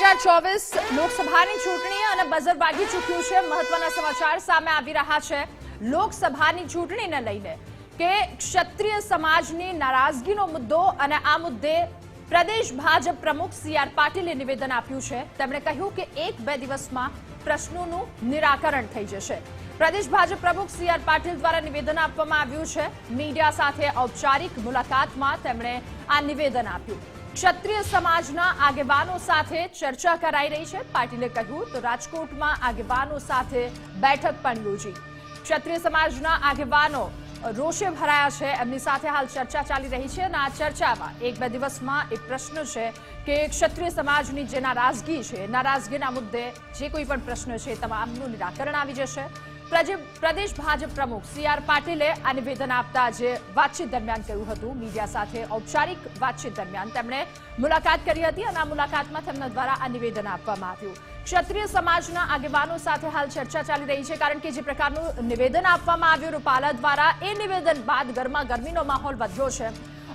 હજાર ચોવીસ લોકસભાની ચૂંટણી અને બઝર વાગી ચૂક્યું છે. મહત્વના સમાચાર સામે આવી રહ્યા છે. લોકસભાની ચૂંટણીને લઈને કે ક્ષત્રિય સમાજની નારાજગીનો મુદ્દો અને આ મુદ્દે પ્રદેશ ભાજપ પ્રમુખ સી આર પાટીલે નિવેદન આપ્યું છે. તેમણે કહ્યું કે એક બે દિવસમાં પ્રશ્નોનું નિરાકરણ થઈ જશે. પ્રદેશ ભાજપ પ્રમુખ સી આર પાટીલ દ્વારા નિવેદન આપવામાં આવ્યું છે. મીડિયા સાથે ઔપચારિક મુલાકાતમાં તેમણે આ નિવેદન આપ્યું. ક્ષત્રિય સમાજના આગેવાનો સાથે ચર્ચા કરાઈ રહી છે. પાટીલે કહ્યું તો રાજકોટમાં આગેવાનો સાથે બેઠક પણ યોજી. ક્ષત્રિય સમાજના આગેવાનો રોષે ભરાયા છે. એમની સાથે હાલ ચર્ચા ચાલી રહી છે અને આ ચર્ચામાં એક બે દિવસમાં એક પ્રશ્ન છે કે ક્ષત્રિય સમાજની જે નારાજગી છે નારાજગીના મુદ્દે જે કોઈ પણ પ્રશ્ન છે તમામનું નિરાકરણ આવી જશે. પ્રદેશ ભાજપ પ્રમુખ સી આર પાટીલે આ નિવેદન આપતા જે વાતચીત દરમિયાન કહ્યું હતું. મીડિયા સાથે ઔપચારિક વાતચીત દરમિયાન તેમણે મુલાકાત કરી હતી અને આ મુલાકાતમાં તેમના દ્વારા આ નિવેદન આપવામાં આવ્યું. ક્ષત્રિય સમાજના આગેવાનો સાથે હાલ ચર્ચા ચાલી રહી છે કારણ કે જે પ્રકારનું નિવેદન આપવામાં આવ્યું, રૂપાલા દ્વારા એ નિવેદન બાદ ગરમા ગરમીનો માહોલ વધ્યો છે.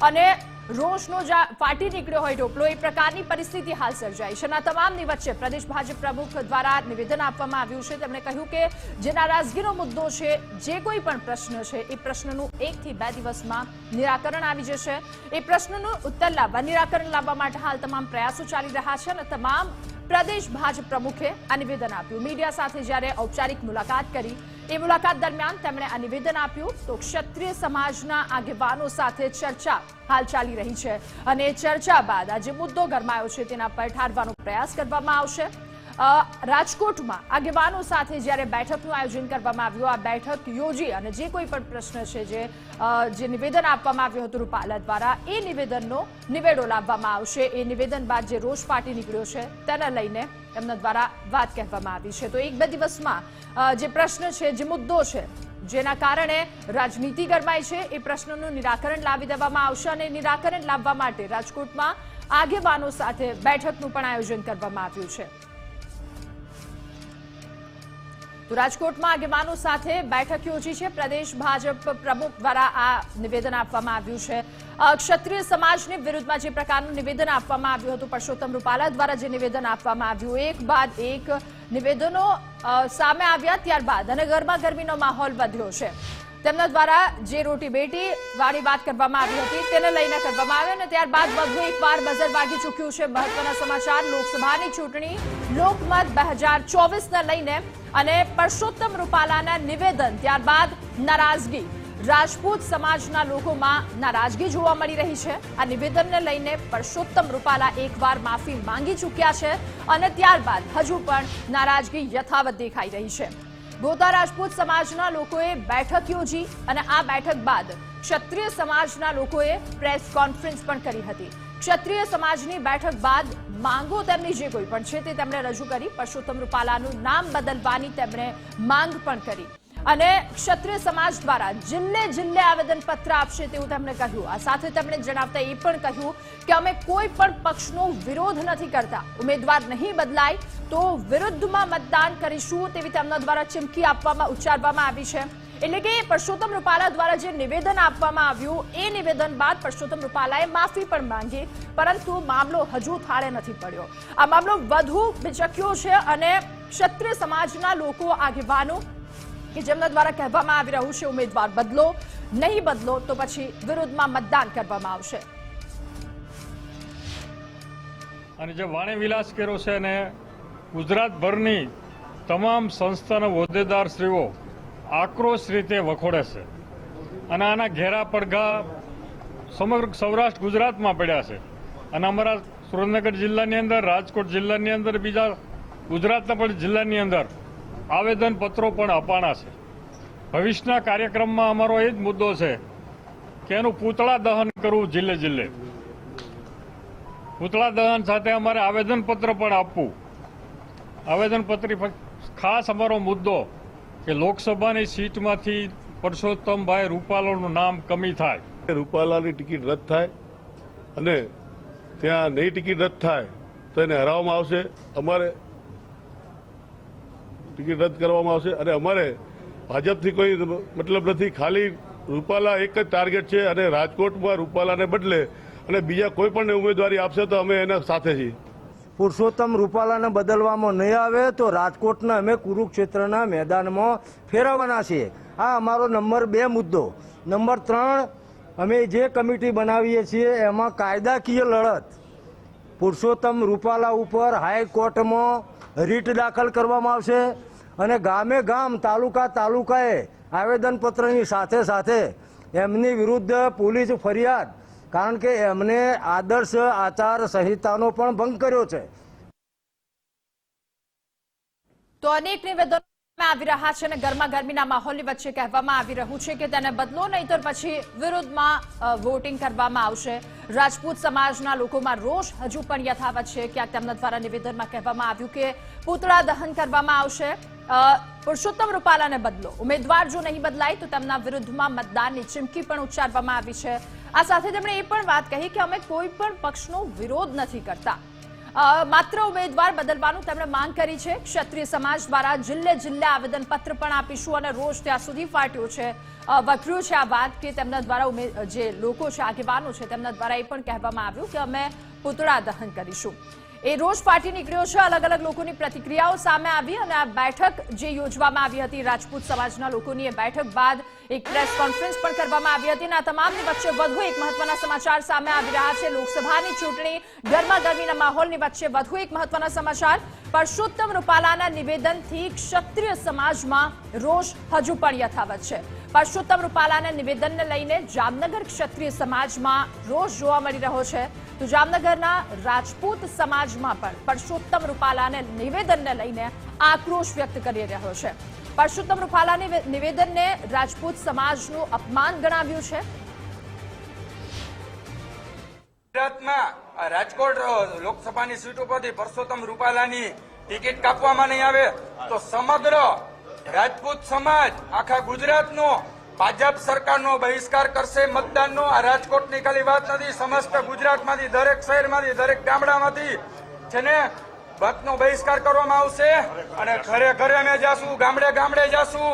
અને રોષનો ફાટી નીકળ્યો હોય ટોપલો એ પ્રકારની પરિસ્થિતિ હાલ સર્જાઈ છે. અને તમામની વચ્ચે પ્રદેશ ભાજપ પ્રમુખ દ્વારા નિવેદન આપવામાં આવ્યું છે. તેમણે કહ્યું કે જે નારાજગીનો મુદ્દો છે, જે કોઈ પણ પ્રશ્ન છે, એ પ્રશ્નનું એકથી બે દિવસમાં નિરાકરણ આવી જશે. એ પ્રશ્નનું ઉત્તર લાવવા, નિરાકરણ લાવવા માટે હાલ તમામ પ્રયાસો ચાલી રહ્યા છે અને તમામ પ્રદેશ ભાજપ પ્રમુખે આ નિવેદન આપ્યું. મીડિયા સાથે જ્યારે ઔપચારિક મુલાકાત કરી, એ મુલાકાત દરમિયાન તેમણે આ નિવેદન આપ્યું તો ક્ષત્રિય સમાજના આગેવાનો સાથે ચર્ચા હાલ ચાલી રહી છે. અને ચર્ચા બાદ આ જે મુદ્દો ગરમાયો છે, તેના પર ઠારવાનો પ્રયાસ કરવામાં આવશે. રાજકોટમાં આગેવાનો સાથે જ્યારે બેઠકનું આયોજન કરવામાં આવ્યું, આ બેઠક યોજી અને જે કોઈ પણ પ્રશ્ન છે જે નિવેદન આપવામાં આવ્યું હતું રૂપાલા દ્વારા, એ નિવેદનનો નિવેડો લાવવામાં આવશે. એ નિવેદન બાદ જે રોષ ફાટી નીકળ્યો છે તેને લઈને એમના દ્વારા વાત કહેવામાં આવી છે. તો એક બે દિવસમાં જે પ્રશ્ન છે, જે મુદ્દો છે, જેના કારણે રાજનીતિ ગરમાય છે, એ પ્રશ્નનું નિરાકરણ લાવી દેવામાં આવશે અને નિરાકરણ લાવવા માટે રાજકોટમાં આગેવાનો સાથે બેઠકનું પણ આયોજન કરવામાં આવ્યું છે. રાજકોટમાં આગેવાનો સાથે બેઠક યોજી છે. પ્રદેશ ભાજપ પ્રમુખ દ્વારા આ નિવેદન આપવામાં આવ્યું છે. ક્ષત્રિય સમાજની વિરુદ્ધમાં જે પ્રકારનું નિવેદન આપવામાં આવ્યું હતું, પરસોત્તમ રૂપાલા દ્વારા જે નિવેદન આપવામાં આવ્યું, એક બાદ એક નિવેદનો સામે આવ્યા ત્યારબાદ અને ગરમા ગરમીનો માહોલ વધ્યો છે. તેમના દ્વારા જે રોટી બેટી વાળી વાત કરવામાં આવી હતી, તેને લઈને કરવામાં આવી અને ત્યારબાદ વધુ એકવાર બઝર વાગી ચૂક્યું છે. મહત્વના સમાચાર, લોકસભાની ચૂંટણી લોકમત બે હજાર ચોવીસને લઈને અને પરસોત્તમ રૂપાલાના નિવેદન, ત્યારબાદ નારાજગી. રાજપૂત સમાજના લોકોમાં નારાજગી જોવા મળી રહી છે. આ નિવેદનને લઈને પરસોત્તમ રૂપાલા એકવાર માફી માંગી ચૂક્યા છે અને ત્યારબાદ હજુ પણ નારાજગી યથાવત દેખાઈ રહી છે. ગોતા રાજપૂત સમાજના લોકોએ બેઠક યોજી અને આ બેઠક બાદ ક્ષત્રિય સમાજના લોકોએ પ્રેસ કોન્ફરન્સ પણ કરી હતી. ક્ષત્રિય સમાજની બેઠક બાદ માંગો તેમની જે કોઈ પણ છે તે તેમણે રજૂ કરી. પરસોત્તમ રૂપાલાનું નામ બદલવાની તેમણે માંગ પણ કરી. અને ક્ષત્રિય સમાજ દ્વારા જિલ્લે જિલ્લે આવેદન પત્ર આપશે તેવું તેમણે કહ્યું. આ સાથે તેમણે જણાવતા એ પણ કહ્યું કે અમે કોઈ પણ પક્ષનો વિરોધ નથી કરતા. ઉમેદવાર નહીં બદલાય તો વિરુદ્ધમાં મતદાન કરીશું તેવી તેમના દ્વારા ચીમકી આપવામાં, ઉચ્ચારવામાં આવી છે. એટલે કે પરસોત્તમ રૂપાલા દ્વારા જે નિવેદન આપવામાં આવ્યું, એ નિવેદન બાદ પરસોત્તમ રૂપાલાએ માફી પણ માંગી, પરંતુ મામલો હજુ થાળે નથી પડ્યો. આ મામલો વધુ બિચક્યો છે અને ક્ષત્રિય સમાજના લોકો આગેવાનો, કે જેમના દ્વારા કહેવામાં આવી રહ્યું છે, ઉમેદવાર બદલો, નહીં બદલો, તો પછી વિરોધમાં મતદાન કરવામાં આવશે. અને જે વાણી વિલાસ કર્યો છે એને ગુજરાતભરની તમામ સંસ્થાના હોદ્દેદારશ્રીઓ આક્રોશ રીતે વખોડે છે. અને આના ઘેરા પડઘા સમગ્ર સૌરાષ્ટ્ર ગુજરાતમાં પડ્યા છે. અને અમારા સુરેન્દ્રનગર જિલ્લાની અંદર, રાજકોટ જિલ્લાની અંદર, બીજા ગુજરાતના પણ જિલ્લાની અંદર આવેદન પત્રો પણ અપાણા છે. ભવિષ્યના કાર્યક્રમમાં અમારો એ જ મુદ્દો છે કે એનું પૂતળા દહન કરવું જિલ્લે જિલ્લે પૂતળા દહન સાથે અમારે આવેદનપત્ર પણ આપવું. આવેદનપત્ર ખાસ અમારો મુદ્દો કે લોકસભાની સીટમાંથી પરસોત્તમભાઈ રૂપાલાનું નામ કમી થાય. રૂપાલાની ટિકિટ રદ થાય અને ત્યાં નહીં ટિકિટ રદ થાય તો એને હરાવવામાં આવશે. અમારે ટિકિટ રદ કરવામાં આવશે અને અમારે ભાજપથી કોઈ મતલબ નથી. ખાલી રૂપાલા એક જ ટાર્ગેટ છે અને રાજકોટમાં રૂપાલાને બદલે અને બીજા કોઈ પણ ઉમેદવારી આપશે તો અમે એના સાથે છીએ. પુરુષોત્તમ રૂપાલાને બદલવામાં નહીં આવે તો રાજકોટના અમે કુરુક્ષેત્રના મેદાનમાં ફેરવવાના છીએ. આ અમારો નંબર બે મુદ્દો. નંબર ત્રણ, અમે જે કમિટી બનાવીએ છીએ એમાં કાયદાકીય લડત. પુરુષોત્તમ રૂપાલા ઉપર હાઈકોર્ટમાં રીટ દાખલ કરવામાં આવશે અને ગામે ગામ, તાલુકા તાલુકાએ આવેદનપત્રની સાથે સાથે એમની વિરુદ્ધ પોલીસ ફરિયાદ કારણ કે એમને આદર્શ આચાર સંહિતાનો પણ ભંગ કર્યો છે. તો અનેક નિવેદનો આવી રહ્યા છે અને ગરમા ગરમીના માહોલની વચ્ચે કહેવામાં આવી રહ્યું છે કે તેને બદલો નહીતર પછી વિરુદ્ધમાં વોટિંગ કરવામાં આવશે. રાજપૂત સમાજના લોકોમાં રોષ હજુ પણ યથાવત છે. ક્યાંક તેમના દ્વારા નિવેદનમાં કહેવામાં આવ્યું કે પૂતળા દહન કરવામાં આવશે. પુરુષોત્તમ રૂપાલાને બદલો. ઉમેદવાર જો નહીં બદલાય તો તેમના વિરુદ્ધમાં મતદાનની ચીમકી પણ ઉચ્ચારવામાં આવી છે. આ સાથે તેમણે એ પણ વાત કહી કે અમે કોઈ પણ પક્ષનો વિરોધ નથી કરતા. માત્ર ઉમેદવાર બદલવાનું તેમણે માંગ કરી છે. ક્ષત્રિય સમાજ દ્વારા જિલ્લે જિલ્લે આવેદનપત્ર પણ આપીશું અને રોષ ત્યાં સુધી ફાટ્યો છે. વકર્યું છે આ વાત કે તેમના દ્વારા જે લોકો છે, આગેવાનો છે, તેમના દ્વારા એ પણ કહેવામાં આવ્યું કે અમે પુતળા દહન કરીશું. એ રોષ ફાટી નીકળ્યો છે. અલગ અલગ લોકોની પ્રતિક્રિયાઓ સામે આવી અને આ બેઠક જે યોજવામાં આવી હતી રાજપૂત સમાજના લોકોની એ બેઠક બાદ એક પ્રેસ કોન્ફરન્સ પણ કરવામાં આવી હતી અને આ તમામની વચ્ચે વધુ એક મહત્વના સમાચાર સામે આવી રહ્યા છે. લોકસભાની ચૂંટણી ગરમાગરમીના માહોલની વચ્ચે વધુ એક મહત્વના સમાચાર. પરસોત્તમ રૂપાલાના નિવેદનથી ક્ષત્રિય સમાજમાં રોષ હજુ પણ યથાવત છે. પરસોત્તમ રૂપાલાના નિવેદનને લઈને જામનગર ક્ષત્રિય સમાજમાં રોષ જોવા મળી રહ્યો છે. તો જામનગરના રાજપૂત સમાજમાં પણ પરસોત્તમ રૂપાલાને નિવેદનને લઈને આક્રોશ વ્યક્ત કરી રહ્યો છે. પરસોત્તમ રૂપાલાની નિવેદનને રાજપૂત સમાજનું અપમાન ગણાવ્યું છે. ગુજરાતમાં રાજકોટ લોકસભાની સીટ ઉપરથી પરસોત્તમ રૂપાલાની ટિકિટ કાપવામાં નહીં આવે તો સમગ્ર રાજપૂત સમાજ, આખા ગુજરાતનો ભાજપ સરકારનો બહિષ્કાર કરશે, મતદાનનો આ રાજકોટની ખાલી વાત નથી. સમસ્ત ગુજરાતમાંથી, દરેક શહેરમાંથી, દરેક ગામડામાંથી છે ને મતનો બહિષ્કાર કરવામાં આવશે અને ઘરે ઘરે અમે જાશું, ગામડે ગામડે જાશું,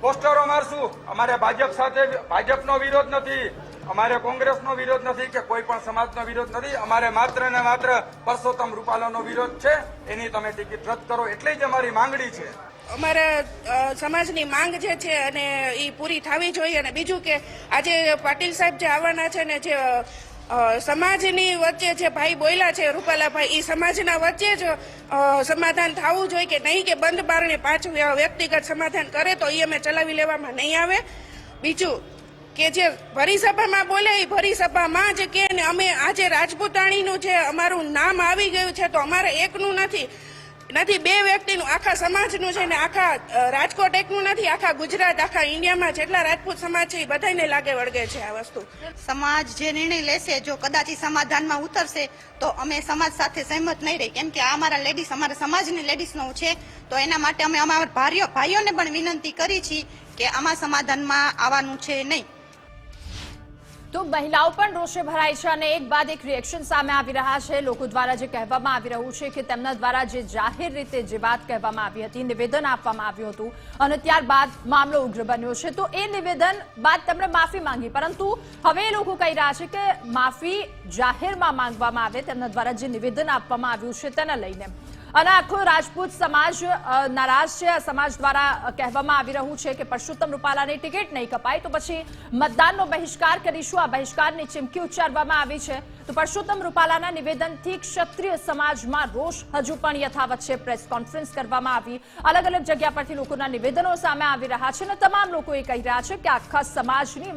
પોસ્ટરો મારશું. અમારે ભાજપ સાથે ભાજપનો વિરોધ નથી, અમારે કોંગ્રેસનો વિરોધ નથી કે કોઈ પણ સમાજનો વિરોધ નથી. અમારે માત્ર ને માત્ર પરસોત્તમ રૂપાલાનો વિરોધ છે. એની તમે ટિકિટ રદ કરો. એટલી જ અમારી માંગણી છે. અમારા સમાજની માંગ જે છે અને એ પૂરી થવી જોઈએ અને બીજું કે આજે પાટીલ સાહેબ જે આવવાના છે ને જે સમાજની વચ્ચે જે ભાઈ બોયલા છે, રૂપાલાભાઈ એ સમાજના વચ્ચે જ સમાધાન થવું જોઈએ કે નહીં કે બંધ બારણે પાછું વ્યક્તિગત સમાધાન કરે તો એ અમે ચલાવી લેવામાં નહીં આવે. બીજું કે જે ભરી સભામાં બોલે એ ભરી સભામાં જ કે અમે આજે રાજપૂતાણીનું જે અમારું નામ આવી ગયું છે તો અમારે એકનું નથી. નથી, બે વ્યક્તિનું, આખા સમાજનું છે ને આખા રાજકોટ એકનું નથી, આખા ગુજરાત, આખા ઇન્ડિયામાં જેટલા રાજપૂત સમાજ છે એ બધાને લાગે વળગે છે આ વસ્તુ. સમાજ જે નિર્ણય લેશે, જો કદાચ સમાધાનમાં ઉતરશે, તો અમે સમાજ સાથે સહેમત નહીં રહી. કેમ કે આ અમારા લેડીઝ અમારા સમાજની લેડીઝનો છે, તો એના માટે અમે અમારા ભાઈઓ ભાઈઓને પણ વિનંતી કરી છીએ કે આમાં સમાધાનમાં આવવાનું છે નહીં. તો મહિલાઓ પણ રોષે ભરાય છે અને એક બાદ એક રિએક્શન સામે આવી રહ્યા છે. લોકો દ્વારા જે કહેવામાં આવી રહ્યું છે કે તેમના દ્વારા જે જાહેર રીતે જે વાત કહેવામાં આવી હતી, નિવેદન આપવામાં આવ્યું હતું અને ત્યારબાદ મામલો ઉગ્ર બન્યો છે. તો એ નિવેદન બાદ તેમણે માફી માંગી. પરંતુ હવે એ લોકો કહી રહ્યા છે કે માફી જાહેરમાં માંગવામાં આવે, તેમના દ્વારા જે નિવેદન આપવામાં આવ્યું છે તેને લઈને. અને આખો રાજપૂત સમાજ નારાજ છે. સમાજ દ્વારા કહેવામાં આવી રહ્યું છે કે પરસોત્તમ રૂપાલાની ટિકિટ નહીં કપાય. તો પછી મતદાનનો બહિષ્કાર કરીશું. આ બહિષ્કારની ચીમકી ઉચ્ચારવામાં આવી છે. તો પરસોત્તમ રૂપાલાના નિવેદનથી ક્ષત્રિય સમાજમાં રોષ હજુ પણ યથાવત છે. પ્રેસ કોન્ફરન્સ કરવામાં આવી. અલગ અલગ જગ્યા પરથી લોકોના નિવેદનો સામે આવી રહ્યા છે અને તમામ લોકો એ કહી રહ્યા છે કે આખા સમાજની